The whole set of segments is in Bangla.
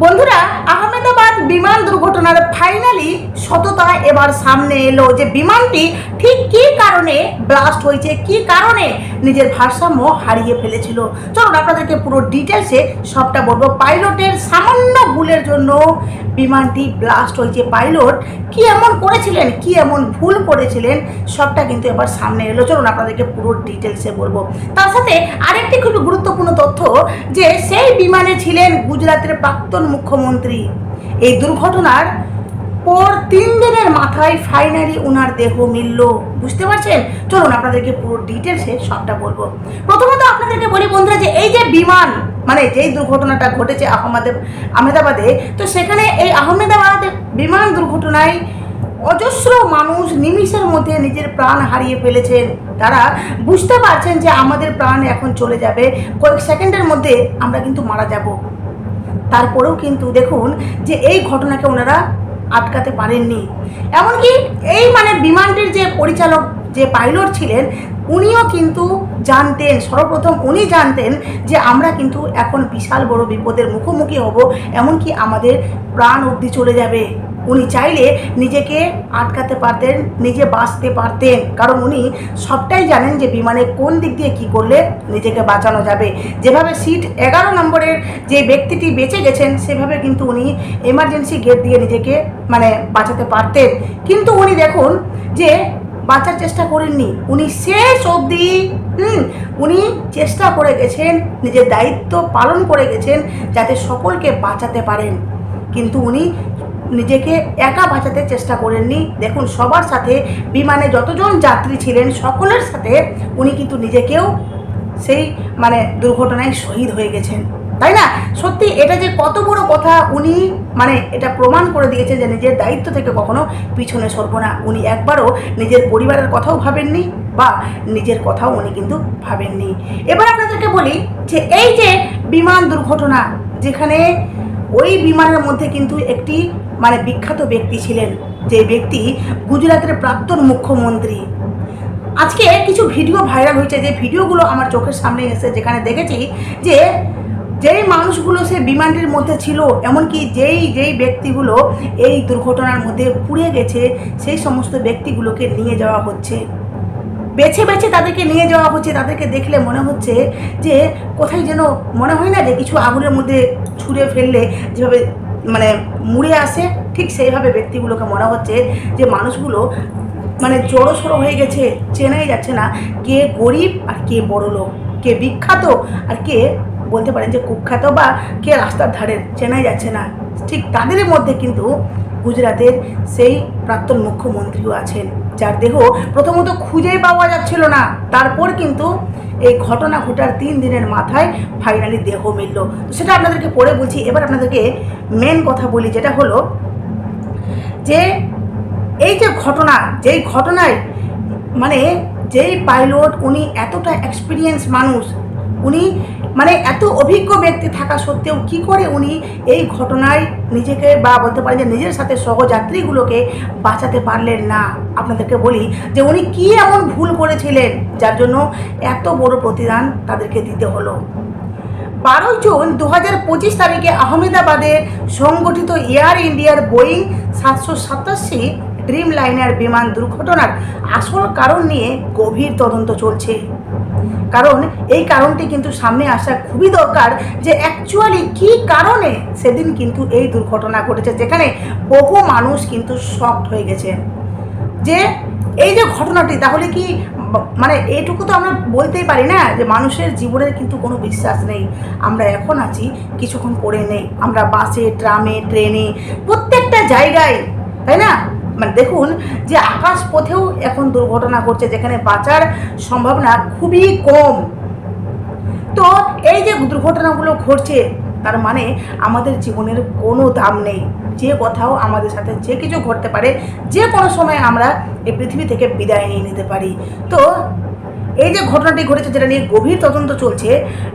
বন্ধুরা বিমান দুর্ঘটনার ফাইনালি সততা এবার সামনে এলো যে বিমানটি ঠিক কী কারণে ব্লাস্ট হয়েছে, কী কারণে নিজের ভারসাম্য হারিয়ে ফেলেছিল। চলুন আপনাদেরকে পুরো ডিটেলসে সবটা বলব। পাইলটের সামান্য ভুলের জন্য বিমানটি ব্লাস্ট হয়েছে। পাইলট কি এমন করেছিলেন, কি এমন ভুল করেছিলেন, সবটা কিন্তু এবার সামনে এলো। চলুন আপনাদেরকে পুরো ডিটেলসে বলব। তার সাথে আরেকটি খুবই গুরুত্বপূর্ণ তথ্য যে সেই বিমানে ছিলেন গুজরাটের প্রাক্তন মুখ্যমন্ত্রী। এই দুর্ঘটনার পর তিন দিনের মাথায় ফাইনালি ওনার দেহ মিলল। বুঝতে পারছেন? চলুন আপনাদেরকে পুরো ডিটেলসে সবটা বলব। প্রথমত আপনাদেরকে বলি বন্ধুরা যে এই যে বিমান মানে যেই দুর্ঘটনাটা ঘটেছে আহমেদে আহমেদাবাদে, তো সেখানে এই আহমেদাবাদ বিমান দুর্ঘটনায় অজস্র মানুষ নিমিষের মধ্যে নিজের প্রাণ হারিয়ে ফেলেছেন। তারা বুঝতে পারছেন যে আমাদের প্রাণ এখন চলে যাবে। কয়েক সেকেন্ডের মধ্যে আমরা কিন্তু মারা যাব। তারপরেও কিন্তু দেখুন যে এই ঘটনাকে ওনারা আটকাতে পারেননি। এমনকি এই মানে বিমানটির যে পরিচালক, যে পাইলট ছিলেন, উনিও কিন্তু জানতেন, সর্বপ্রথম উনি জানতেন যে আমরা কিন্তু এখন বিশাল বড় বিপদের মুখোমুখি হব, এমনকি আমাদের প্রাণ অবধি চলে যাবে। উনি চাইলে নিজেকে আটকাতে পারতেন, নিজে বাঁচতে পারতেন। কারণ উনি সবটাই জানেন যে বিমানে কোন দিক দিয়ে কি করলে নিজেকে বাঁচানো যাবে। যেভাবে সিট এগারো নম্বরের যে ব্যক্তিটি বেঁচে গেছেন, সেভাবে কিন্তু উনি এমার্জেন্সি গেট দিয়ে নিজেকে মানে বাঁচাতে পারতেন। কিন্তু উনি দেখুন যে বাঁচার চেষ্টা করেননি। উনি শেষ অবধি, হুম, উনি চেষ্টা করে গেছেন, নিজের দায়িত্ব পালন করে গেছেন যাতে সকলকে বাঁচাতে পারেন। কিন্তু উনি নিজেকে একা বাঁচাতে চেষ্টা করেননি। দেখুন, সবার সাথে বিমানে যতজন যাত্রী ছিলেন, সকলের সাথে উনি কিন্তু নিজেকেও সেই মানে দুর্ঘটনায় শহীদ হয়ে গেছেন। তাই না? সত্যি, এটা যে কত বড় কথা উনি মানে এটা প্রমাণ করে দিয়েছে যে নিজের দায়িত্ব থেকে কখনো পিছনে সরবো না। উনি একবারও নিজের পরিবারের কথাও ভাবেননি বা নিজের কথাও উনি কিন্তু ভাবেননি। এবার আপনাদেরকে বলি যে এই যে বিমান দুর্ঘটনা, যেখানে ওই বিমানের মধ্যে কিন্তু একটি মানে বিখ্যাত ব্যক্তি ছিলেন যে ব্যক্তি গুজরাটের প্রাক্তন মুখ্যমন্ত্রী। আজকে কিছু ভিডিও ভাইরাল হয়েছে, যে ভিডিওগুলো আমার চোখের সামনে এসে যেখানে দেখেছি যে যেই মানুষগুলো সে বিমানটির মধ্যে ছিল, এমনকি যেই যেই ব্যক্তিগুলো এই দুর্ঘটনার মধ্যে পুড়ে গেছে, সেই সমস্ত ব্যক্তিগুলোকে নিয়ে যাওয়া হচ্ছে। বেছে বেছে তাদেরকে নিয়ে যাওয়া হচ্ছে, তাদেরকে দেখলে মনে হচ্ছে যে কোথায় যেন, মনে হয় না যে কিছু আগুনের মধ্যে ছুঁড়ে ফেললে যেভাবে মানে মুড়ে আসে, ঠিক সেইভাবে ব্যক্তিগুলোকে মনে হচ্ছে যে মানুষগুলো মানে জড়ো সড়ো হয়ে গেছে, চেনাই যাচ্ছে না কে গরিব আর কে বড় লোক, কে বিখ্যাত আর কে বলতে পারেন যে কুখ্যাত বা কে রাস্তার ধারের চেনাই যাচ্ছে না। ঠিক তাদের মধ্যে কিন্তু গুজরাটের সেই প্রাক্তন মুখ্যমন্ত্রীও আছেন, যার দেহ প্রথমত খুঁজেই পাওয়া যাচ্ছিল না, তারপর কিন্তু এই ঘটনা ঘটার তিন দিনের মাথায় ফাইনালি দেহ মিলল। সেটা আপনাদেরকে পড়ে বলছি এবার আপনাদেরকে মেন কথা বলি, যেটা হলো যে এই যে ঘটনা, যেই ঘটনায় মানে যেই পাইলট উনি এতটা এক্সপিরিয়েন্স মানুষ, উনি মানে এত অভিজ্ঞ ব্যক্তি থাকা সত্ত্বেও কি করে উনি এই ঘটনায় নিজেকে বা বলতে পারেন যে নিজের সাথে সহযাত্রীগুলোকে বাঁচাতে পারলেন না? আপনাদেরকে বলি যে উনি কি এমন ভুল করেছিলেন যার জন্য এত বড় প্রতিদান তাদেরকে দিতে হলো। বারোই জুন দু হাজার পঁচিশ তারিখে আহমেদাবাদে সংগঠিত এয়ার ইন্ডিয়ার বোয়িং সাতশো সাতাশি ড্রিম লাইনার বিমান দুর্ঘটনার আসল কারণ নিয়ে গভীর তদন্ত চলছে। কারণ এই কারণটি কিন্তু সামনে আসা খুবই দরকার যে অ্যাকচুয়ালি কি কারণে সেদিন কিন্তু এই দুর্ঘটনা ঘটেছে, যেখানে বহু মানুষ কিন্তু শকড হয়ে গেছে। যে এই যে ঘটনাটি, তাহলে কি মানে এইটুকু তো আমরা বলতেই পারি না যে মানুষের জীবনের কিন্তু কোনো বিশ্বাস নেই। আমরা এখন আছি কিছুক্ষণ পরে নেই। আমরা বাসে, ট্রামে, ট্রেনে, প্রত্যেকটা জায়গায়, তাই না? মানে দেখুন যে আকাশ পথেও এখন দুর্ঘটনা ঘটছে, যেখানে বাঁচার সম্ভাবনা খুবই কম। তো এই যে দুর্ঘটনাগুলো ঘটছে, তার মানে আমাদের জীবনের কোনো দাম নেই। যে কোথাও আমাদের সাথে যে কিছু ঘটতে পারে, যে কোনো সময় আমরা এই পৃথিবী থেকে বিদায় নিয়ে নিতে পারি। তো এই যে ঘটনাটি ঘটেছে, যেটা নিয়ে গভীর তদন্ত চলছে,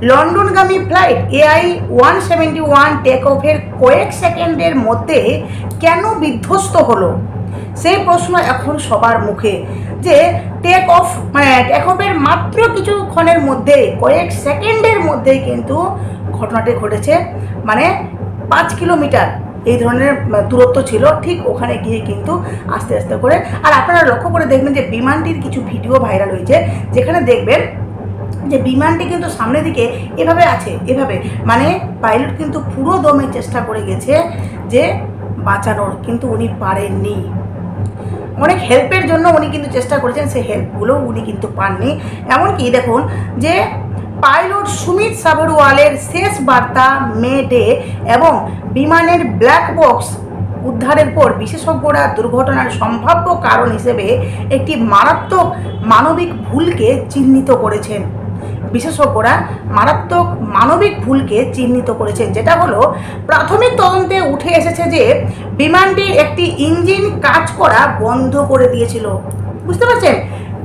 লন্ডনগামী flight AI one seventy one take অফের কয়েক সেকেন্ডের মধ্যে কেন বিধ্বস্ত হলো? সেই প্রশ্ন এখন সবার মুখে যে টেক অফ মানে টেক অফের মাত্র কিছুক্ষণের মধ্যে, কয়েক সেকেন্ডের মধ্যেই কিন্তু ঘটনাটি ঘটেছে। মানে পাঁচ কিলোমিটার এই ধরনের দূরত্ব ছিল ঠিক ওখানে গিয়ে কিন্তু আস্তে আস্তে করে। আর আপনারা লক্ষ্য করে দেখবেন যে বিমানটির কিছু ভিডিও ভাইরাল হয়েছে, যেখানে দেখবেন যে বিমানটি কিন্তু সামনের দিকে এভাবে আছে, এভাবে। মানে পাইলট কিন্তু পুরো দমে চেষ্টা করে গেছে যে বাঁচানোর, কিন্তু উনি পারেননি। অনেক হেল্পের জন্য উনি কিন্তু চেষ্টা করেছেন, সেই হেল্পগুলো উনি কিন্তু পাননি। এমনকি দেখুন যে পাইলট সুমিত সাবরওয়ালের শেষ বার্তা মে ডে এবং বিমানের ব্ল্যাক বক্স উদ্ধারের পর বিশেষজ্ঞরা দুর্ঘটনার সম্ভাব্য কারণ হিসেবে একটি মারাত্মক মানবিক ভুলকে চিহ্নিত করেছেন। বিশেষজ্ঞরা মারাত্মক মানবিক ভুলকে চিহ্নিত করেছেন, যেটা হলো প্রাথমিক তদন্তে উঠে এসেছে যে বিমানটির একটি ইঞ্জিন কাজ করা বন্ধ করে দিয়েছিল। বুঝতে পারছেন?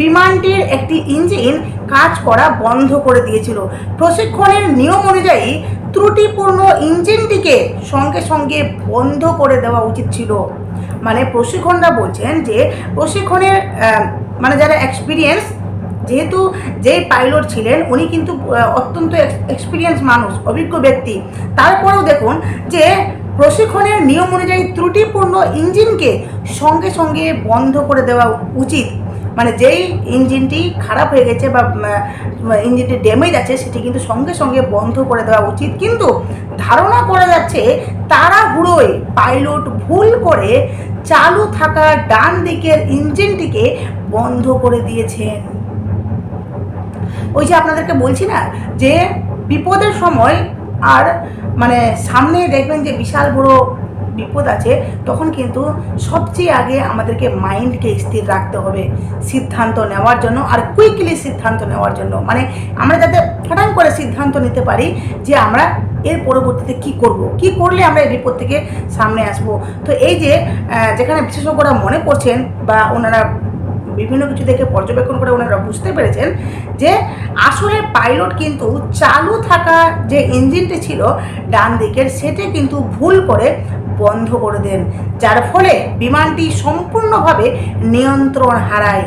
বিমানটির একটি ইঞ্জিন কাজ করা বন্ধ করে দিয়েছিল। প্রশিক্ষণের নিয়ম অনুযায়ী ত্রুটিপূর্ণ ইঞ্জিনটিকে সঙ্গে সঙ্গে বন্ধ করে দেওয়া উচিত ছিল। মানে প্রশিক্ষণরা বলছেন যে প্রশিক্ষণের মানে যারা এক্সপিরিয়েন্স যেহেতু যে পাইলট ছিলেন, উনি কিন্তু অত্যন্ত এক্সপিরিয়েন্স মানুষ, অভিজ্ঞ ব্যক্তি। তারপরেও দেখুন যে প্রশিক্ষণের নিয়ম অনুযায়ী ত্রুটিপূর্ণ ইঞ্জিনকে সঙ্গে সঙ্গে বন্ধ করে দেওয়া উচিত। মানে যেই ইঞ্জিনটি খারাপ হয়ে গেছে বা ইঞ্জিনটি ড্যামেজ আছে, সেটি কিন্তু সঙ্গে সঙ্গে বন্ধ করে দেওয়া উচিত। কিন্তু ধারণা করা যাচ্ছে তারা তাড়াহুড়োয় পাইলট ভুল করে চালু থাকা ডান দিকের ইঞ্জিনটিকে বন্ধ করে দিয়েছেন। ওই যে আপনাদেরকে বলছি না, যে বিপদের সময় আর মানে সামনে দেখবেন যে বিশাল বড় বিপদ আছে, তখন কিন্তু সবচেয়ে আগে আমাদেরকে মাইন্ডকে স্থির রাখতে হবে, সিদ্ধান্ত নেওয়ার জন্য আর কুইকলি সিদ্ধান্ত নেওয়ার জন্য। মানে আমরা যাতে হঠাৎ করে সিদ্ধান্ত নিতে পারি যে আমরা এর পরবর্তীতে কি করব, কি করলে আমরা এই বিপদ থেকে সামনে আসব। তো এই যে যেখানে বিশেষজ্ঞরা মনে করছেন বা ওনারা বিভিন্ন কিছু দেখে পর্যবেক্ষণ করে ওনারা বুঝতে পেরেছেন যে আসলে পাইলট কিন্তু চালু থাকা যে ইঞ্জিনটি ছিল ডান দিকের, সেটি কিন্তু ভুল করে বন্ধ করে দেন, যার ফলে বিমানটি সম্পূর্ণভাবে নিয়ন্ত্রণ হারায়।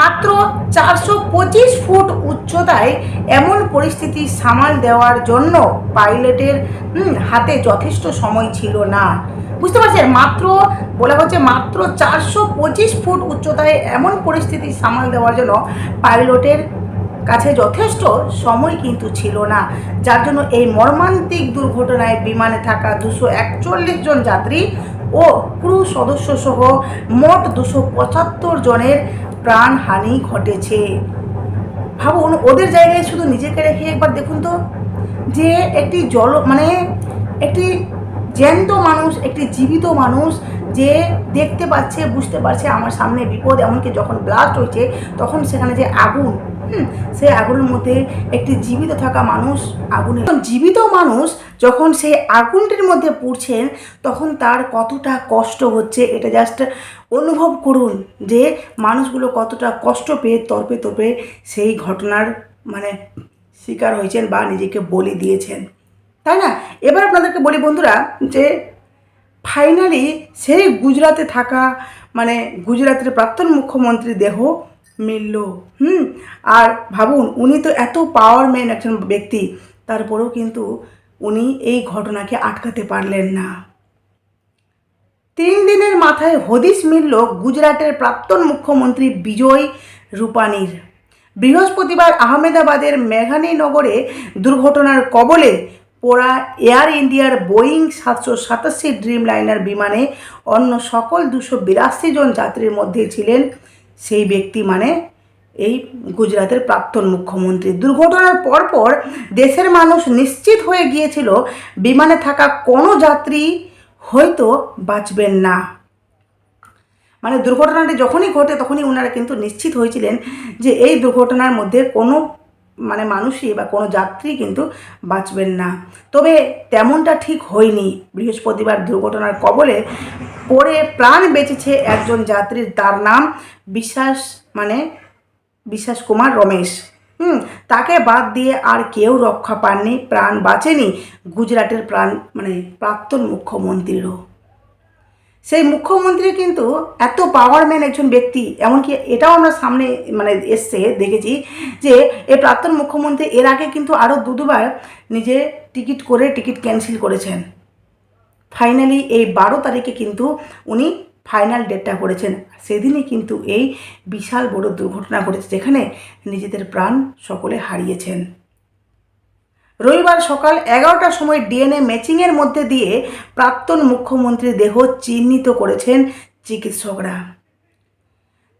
মাত্র চারশো পঁচিশ ফুট উচ্চতায় এমন পরিস্থিতি সামাল দেওয়ার জন্য পাইলটের হাতে যথেষ্ট সময় ছিল না। বুঝতে পারছেন মাত্র বলা হচ্ছে মাত্র চারশো পঁচিশ ফুট উচ্চতায় এমন পরিস্থিতি সামাল দেওয়ার জন্য পাইলটের কাছে যথেষ্ট সময় কিন্তু ছিল না। যার জন্য এই মর্মান্তিক দুর্ঘটনায় বিমানে থাকা দুশো একচল্লিশ জন যাত্রী ও ক্রু সদস্য সহ মোট দুশো পঁচাত্তর জনের প্রাণহানি ঘটেছে। ভাবুন, ওদের জায়গায় শুধু নিজেকে রেখে একবার দেখুন তো, যে একটি জল মানে একটি জ্যান্ত মানুষ, একটি জীবিত মানুষ যে দেখতে পাচ্ছে, বুঝতে পারছে আমার সামনে বিপদ, এমনকি যখন ব্লাস্ট হয়েছে, তখন সেখানে যে আগুন সেই আগুনের মধ্যে একটি জীবিত থাকা মানুষ আগুনে জীবিত মানুষ যখন সেই আগুনটির মধ্যে পড়ছেন, তখন তার কতটা কষ্ট হচ্ছে, এটা জাস্ট অনুভব করুন যে মানুষগুলো কতটা কষ্ট পেয়ে তর্পে তর্পে সেই ঘটনার মানে শিকার হয়েছেন বা নিজেকে বলি দিয়েছেন। তাই না? এবার আপনাদেরকে বলি বন্ধুরা যে ফাইনালি সেই গুজরাটে থাকা মানে গুজরাটের প্রাক্তন মুখ্যমন্ত্রী দেহ মিলল, হুম? আর ভাবুন, উনি তো এত পাওয়ারম্যান একজন ব্যক্তি, তারপরেও কিন্তু উনি এই ঘটনাকে আটকাতে পারলেন না। তিন দিনের মাথায় হদিশ মিলল গুজরাটের প্রাক্তন মুখ্যমন্ত্রী বিজয় রূপানির। বৃহস্পতিবার আহমেদাবাদের মেঘানীনগরে দুর্ঘটনার কবলে পোড়া এয়ার ইন্ডিয়ার বোয়িং সাতশো সাতাশি ড্রিম লাইনার বিমানে অন্য সকল দুশো বিরাশি জন যাত্রীর মধ্যে ছিলেন সেই ব্যক্তি মানে এই গুজরাটের প্রাক্তন মুখ্যমন্ত্রী। দুর্ঘটনার পরপর দেশের মানুষ নিশ্চিত হয়ে গিয়েছিল, বিমানে থাকা কোনো যাত্রী হয়তো বাঁচবেন না। মানে দুর্ঘটনাটি যখনই ঘটে, তখনই ওনারা কিন্তু নিশ্চিত হয়েছিলেন যে এই দুর্ঘটনার মধ্যে কোনো মানে মানুষই বা কোনো যাত্রী কিন্তু বাঁচবেন না। তবে তেমনটা ঠিক হয়নি। বৃহস্পতিবার দুর্ঘটনার কবলে পড়ে প্রাণ বেঁচেছে একজন যাত্রীর। তার নাম বিশ্বাস মানে বিশ্বাস কুমার রমেশ। হুম, তাকে বাদ দিয়ে আর কেউ রক্ষা পাননি, প্রাণ বাঁচেনি গুজরাটের প্রাণ মানে প্রাক্তন মুখ্যমন্ত্রীরও। সেই মুখ্যমন্ত্রী কিন্তু এত পাওয়ারম্যান একজন ব্যক্তি, এমনকি এটাও আমরা সামনে মানে এসছে, দেখেছি যে এই প্রাক্তন মুখ্যমন্ত্রী এর আগে কিন্তু আরও দু দুবার নিজে টিকিট করে টিকিট ক্যান্সেল করেছেন। ফাইনালি এই বারো তারিখে কিন্তু উনি ফাইনাল ডেটটা করেছেন। সেদিনই কিন্তু এই বিশাল বড় দুর্ঘটনা ঘটেছে, যেখানে নিজেদের প্রাণ সকলে হারিয়েছেন। রবিবার সকাল এগারোটার সময় ডিএনএ ম্যাচিংয়ের মধ্যে দিয়ে প্রাক্তন মুখ্যমন্ত্রীর দেহ চিহ্নিত করেছেন চিকিৎসকরা।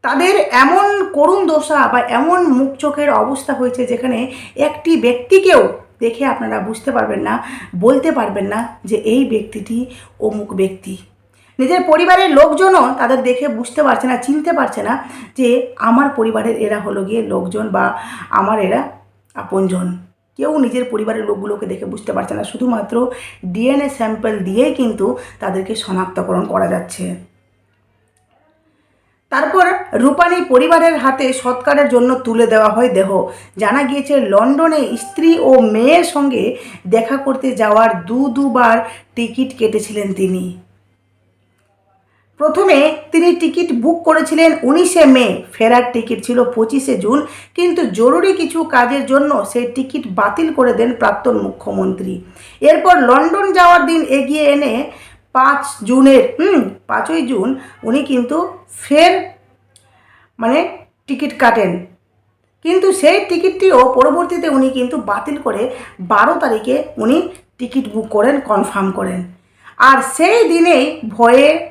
তাদের এমন করুণ দশা বা এমন মুখ চোখের অবস্থা হয়েছে যেখানে একটি ব্যক্তিকেও দেখে আপনারা বুঝতে পারবেন না, বলতে পারবেন না যে এই ব্যক্তিটি অমুক ব্যক্তি। নিজের পরিবারের লোকজনও তাদের দেখে বুঝতে পারছে না, চিনতে পারছে না যে আমার পরিবারের এরা হলো গিয়ে লোকজন বা আমার এরা আপনজন। কেউ নিজের পরিবারের লোকগুলোকে দেখে বুঝতে পারছে না। শুধুমাত্র ডিএনএ স্যাম্পল দিয়েই কিন্তু তাদেরকে শনাক্তকরণ করা যাচ্ছে। তারপর রূপালী পরিবারের হাতে সৎকারের জন্য তুলে দেওয়া হয় দেহ। জানা গিয়েছে, লন্ডনে স্ত্রী ও মেয়ের সঙ্গে দেখা করতে যাওয়ার দু দুবার টিকিট কেটেছিলেন তিনি। প্রথমে তিনি টিকিট বুক করেছিলেন উনিশে মে, ফেরার টিকিট ছিল পঁচিশে জুন, কিন্তু জরুরি কিছু কাজের জন্য সেই টিকিট বাতিল করে দেন প্রাক্তন মুখ্যমন্ত্রী। এরপর লন্ডন যাওয়ার দিন এগিয়ে এনে পাঁচ জুনের, হুম, পাঁচই জুন উনি কিন্তু ফের মানে টিকিট কাটেন। কিন্তু সেই টিকিটটিও পরবর্তীতে উনি কিন্তু বাতিল করে বারো তারিখে উনি টিকিট বুক করেন, কনফার্ম করেন। আর সেই দিনেই ভয়ে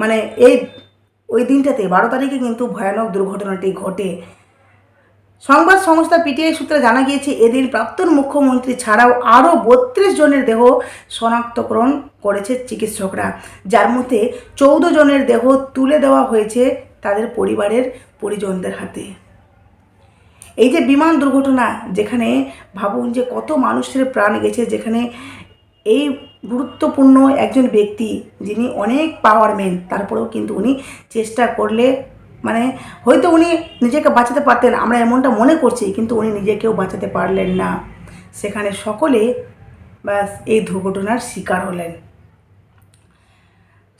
মানে এই, ওই দিনটাতে বারো তারিখে কিন্তু ভয়ানক দুর্ঘটনাটি ঘটে। সংবাদ সংস্থা পিটিআই সূত্রে জানা গিয়েছে, এদিন প্রাক্তন মুখ্যমন্ত্রী ছাড়াও আরও বত্রিশ জনের দেহ শনাক্তকরণ করেছে চিকিৎসকরা। যার মধ্যে চৌদ্দ জনের দেহ তুলে দেওয়া হয়েছে তাদের পরিবারের পরিজনদের হাতে। এই যে বিমান দুর্ঘটনা, যেখানে ভাবুন যে কত মানুষের প্রাণ গেছে, যেখানে এই গুরুত্বপূর্ণ একজন ব্যক্তি যিনি অনেক পাওয়ারম্যান তারপরেও কিন্তু উনি চেষ্টা করলে মানে হয়তো উনি নিজেকে বাঁচাতে পারতেন, আমরা এমনটা মনে করছি, কিন্তু উনি নিজেকেও বাঁচাতে পারলেন না। সেখানে সকলে ব্যাস এই দুর্ঘটনার শিকার হলেন।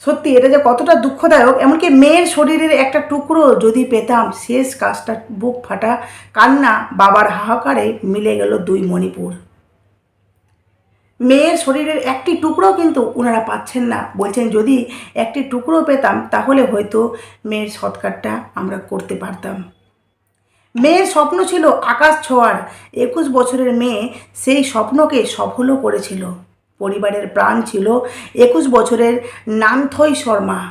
সত্যি, এটা যে কতটা দুঃখদায়ক, এমনকি মেয়ের শরীরের একটা টুকরো যদি পেতাম, শেষ কাজটা, বুক ফাটা, কান্না বাবার হাহাকারে মিলে গেল দুই মণিপুর। মেয়ের শরীরের একটি টুকরো কিন্তু ওনারা পাচ্ছেন না। বলছেন, যদি একটি টুকরো পেতাম, তাহলে হয়তো মেয়ের সৎকারটা আমরা করতে পারতাম। মেয়ের স্বপ্ন ছিল আকাশ ছোঁয়ার। একুশ বছরের মেয়ে সেই স্বপ্নকে সফলও করেছিল। পরিবারের প্রাণ ছিল একুশ বছরের নানথই শর্মা।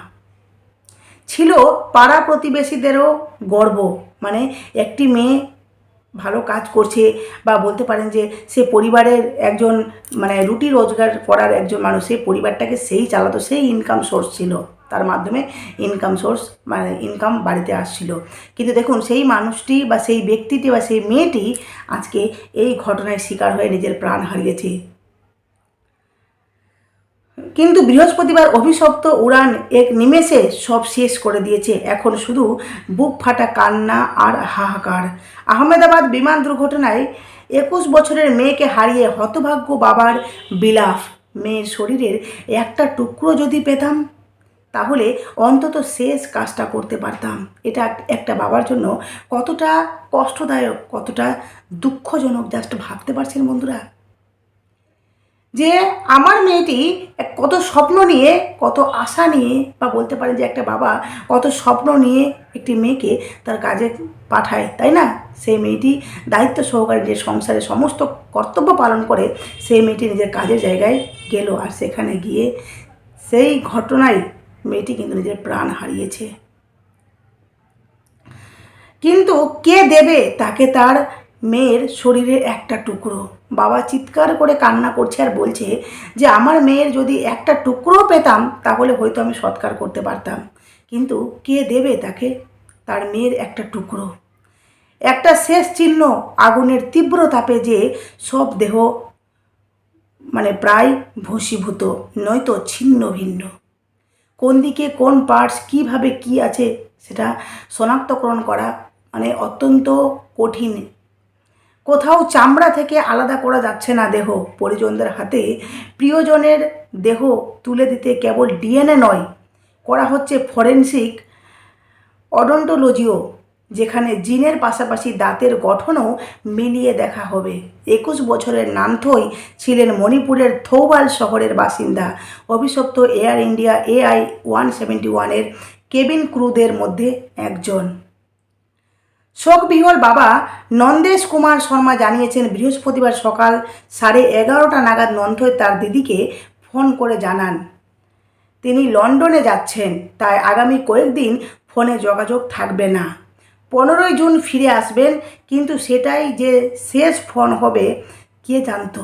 ছিল পাড়া প্রতিবেশীদেরও গর্ব। মানে একটি মেয়ে ভালো কাজ করছে বা বলতে পারেন যে সে পরিবারের একজন মানে রুটি রোজগার করার একজন মানুষ সেই পরিবারটাকে সেই চালাতো, সেই ইনকাম সোর্স ছিল। তার মাধ্যমে ইনকাম সোর্স মানে ইনকাম বাড়িতে আসছিল। কিন্তু দেখুন, সেই মানুষটি বা সেই ব্যক্তিটি বা সেই মেয়েটি আজকে এই ঘটনায় শিকার হয়ে নিজের প্রাণ হারিয়েছে। কিন্তু বৃহস্পতিবার অভিশপ্ত উড়ান এক নিমেষে সব শেষ করে দিয়েছে। এখন শুধু বুক ফাটা কান্না আর হাহাকার। আহমেদাবাদ বিমান দুর্ঘটনায় একুশ বছরের মেয়েকে হারিয়ে হতভাগ্য বাবার বিলাপ। মেয়ের শরীরের একটা টুকরো যদি পেতাম, তাহলে অন্তত শেষ কাজটা করতে পারতাম। এটা একটা বাবার জন্য কতটা কষ্টদায়ক, কতটা দুঃখজনক জাস্ট ভাবতে পারছেন বন্ধুরা? যে আমার মেয়েটি কত স্বপ্ন নিয়ে, কত আশা নিয়ে, বা বলতে পারেন যে একটা বাবা কত স্বপ্ন নিয়ে একটি মেয়েকে তার কাজে পাঠায়, তাই না? সেই মেয়েটি দায়িত্ব সহকারে যে সংসারে সমস্ত কর্তব্য পালন করে, সেই মেয়েটি নিজের কাজের জায়গায় গেল আর সেখানে গিয়ে সেই ঘটনায় মেয়েটি কিন্তু নিজের প্রাণ হারিয়েছে। কিন্তু কে দেবে? তাকে তার মেয়ের শরীরের একটা টুকরো। বাবা চিৎকার করে কান্না করছে আর বলছে যে, আমার মেয়ের যদি একটা টুকরো পেতাম, তাহলে হয়তো আমি সৎকার করতে পারতাম। কিন্তু কে দেবে তাকে? তার মেয়ের একটা টুকরো। একটা শেষ চিহ্ন আগুনের তীব্র তাপে যে সব দেহ মানে প্রায় ভসীভূত নয়তো ছিন্ন ভিন্ন। কোন দিকে কোন পার্টস কীভাবে কি আছে, সেটা শনাক্তকরণ করা মানে অত্যন্ত কঠিন কোথাও চামড়া থেকে আলাদা করা যাচ্ছে না দেহ। পরিজনদের হাতে প্রিয়জনের দেহ তুলে দিতে কেবল ডিএনএ নয়, করা হচ্ছে ফরেন্সিক অডন্টোলজিও, যেখানে জিনের পাশাপাশি দাঁতের গঠনও মিলিয়ে দেখা হবে। একুশ বছরের নামথই ছিলেন মণিপুরের থৌবাল শহরের বাসিন্দা। অভিশপ্ত Air India AI one seventy ওয়ানের কেবিন ক্রুদের মধ্যে একজন। শোকবিহল বাবা নন্দেশ কুমার শর্মা জানিয়েছেন, বৃহস্পতিবার সকাল সাড়ে এগারোটা নাগাদ নন্থই তার দিদিকে ফোন করে জানান। তিনি লন্ডনে যাচ্ছেন, তাই আগামী কয়েকদিন ফোনে যোগাযোগ থাকবে না। পনেরোই জুন ফিরে আসবেন, কিন্তু সেটাই যে শেষ ফোন হবে, কে জানতো?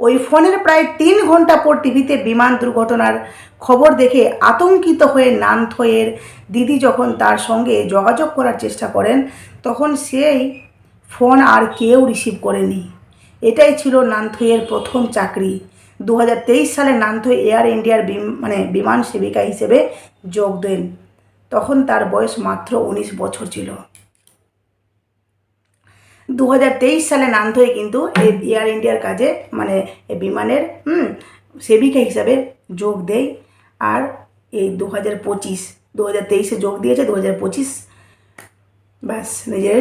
ওই ফোনের প্রায় তিন ঘণ্টা পর টিভিতে বিমান দুর্ঘটনার খবর দেখে আতঙ্কিত হয়ে নানথয়ের দিদি যখন তার সঙ্গে যোগাযোগ করার চেষ্টা করেন, তখন সেই ফোন আর কেউ রিসিভ করেনি। এটাই ছিল নানথইয়ের প্রথম চাকরি। দু হাজার তেইশ সালে নানথই এয়ার ইন্ডিয়ার মানে বিমান সেবিকা হিসেবে যোগ দেন। তখন তার বয়স মাত্র উনিশ বছর ছিল। দু হাজার তেইশ সালে নানথই কিন্তু এয়ার ইন্ডিয়ার কাজে মানে বিমানের, হুম, সেবিকা হিসাবে যোগ দেয়। আর এই দু হাজার পঁচিশ দু হাজার তেইশে যোগ দিয়েছে দু হাজার পঁচিশ ব্যাস, নিজের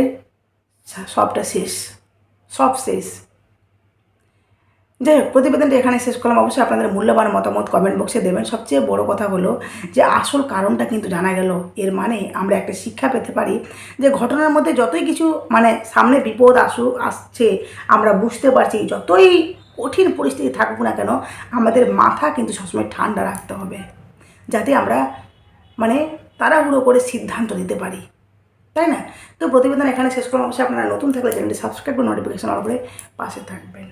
সবটা শেষ, সব শেষ। যাই হোক, প্রতিবেদনটা এখানে শেষ করলাম। অবশ্যই আপনাদের মূল্যবান মতামত কমেন্ট বক্সে দেবেন। সবচেয়ে বড় কথা হলো যে, আসল কারণটা কিন্তু জানা গেল। এর মানে আমরা একটা শিক্ষা পেতে পারি যে, ঘটনার মধ্যে যতই কিছু মানে সামনে বিপদ আসু, আসছে, আমরা বুঝতে পারছি যতই কঠিন পরিস্থিতি থাকুক না কেন, আমাদের মাথা কিন্তু সবসময় ঠান্ডা রাখতে হবে। যাতে আমরা মানে তাড়াহুড়ো করে সিদ্ধান্ত নিতে পারি। তাই না? তো প্রতিবেদন এখানে শেষ করলাম। অবশ্যই আপনারা নতুন থাকলে চ্যানেলটি সাবস্ক্রাইব করে নোটিফিকেশন অন করে পাশে থাকবেন।